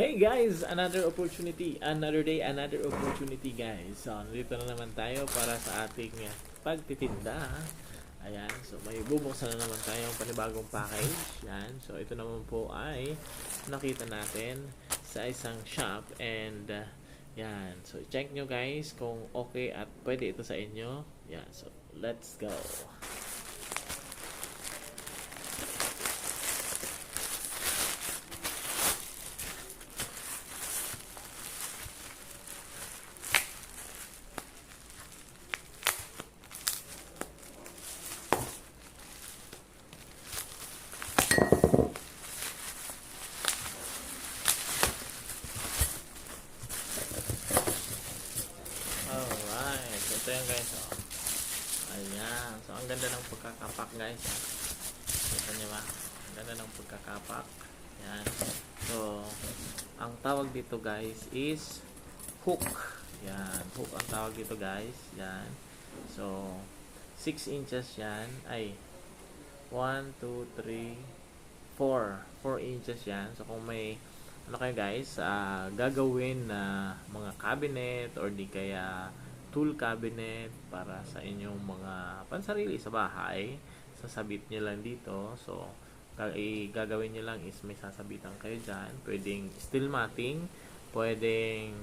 Hey guys, another opportunity, another day, another opportunity guys. So, nandito na naman tayo para sa ating pagtitinda. Ayan, so may bubuksan na naman tayong panibagong package. Yan, so ito naman po ay nakita natin sa isang shop and uh, yan, so check nyo guys kung okay at pwede ito sa inyo. Yan, so let's go. Alright, so ito yan guys. Oh. Ayan, so ang ganda ng pagkakapak guys. ah. Kita niyo ba? Ang ganda ng pagkakapak. Yan. So, ang tawag dito guys is hook. Yan, hook ang tawag dito guys. Yan. So, 6 inches yan. Ay, 1, 2, 3, 4. 4 inches yan. So, kung may ano kayo guys, ah, gagawin na mga cabinet or di kaya tool cabinet para sa inyong mga pansarili sa bahay, sasabit nyo lang dito. So, gagawin nyo lang is may sasabitan kayo dyan. Pwedeng steel matting, pwedeng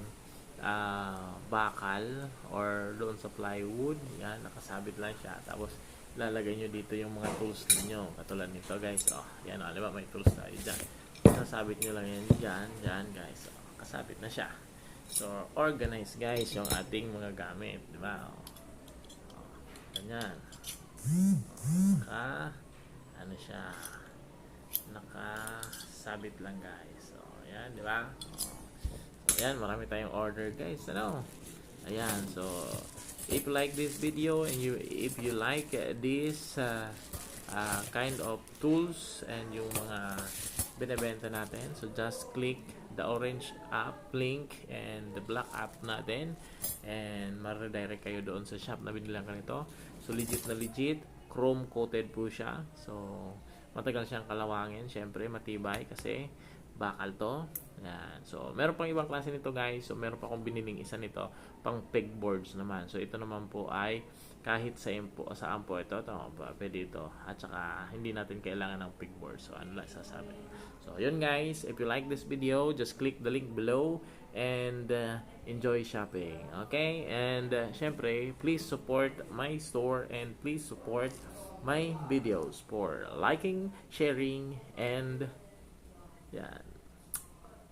ah, bakal or doon sa plywood. Yan, nakasabit lang siya. Tapos, lalagay nyo dito yung mga tools ninyo. Katulad nito guys. Oh, yan, oh, di ba? May tools tayo dyan. Sasabit nyo lang yan dyan. Dyan guys. Oh, kasabit na siya. So, organize guys yung ating mga gamit. Di ba? Oh. Oh, ganyan. Naka, ano siya, nakasabit lang guys. So, ayan, di ba? So, ayan, marami tayong order guys. Ano? Ayan, so, if you like this video and you if you like uh, this uh, uh, kind of tools and yung mga binebenta natin, so just click the orange app link and the black app natin and ma-redirect kayo doon sa shop na binilang ka nito. So legit na legit, chrome coated po siya. So matagal siyang kalawangin, syempre matibay kasi bakal to. Yan. So meron pang ibang klase nito guys. So meron pa akong biniling isa nito pang pegboards naman. So ito naman po ay kahit sa impo saan po ito, ito pwede ito. At saka hindi natin kailangan ng pegboard. So ano lang sasabi. So yun guys, if you like this video, just click the link below and uh, enjoy shopping. Okay? And uh, syempre, please support my store and please support my videos for liking, sharing and yan,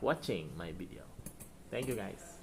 watching my video. Thank you guys.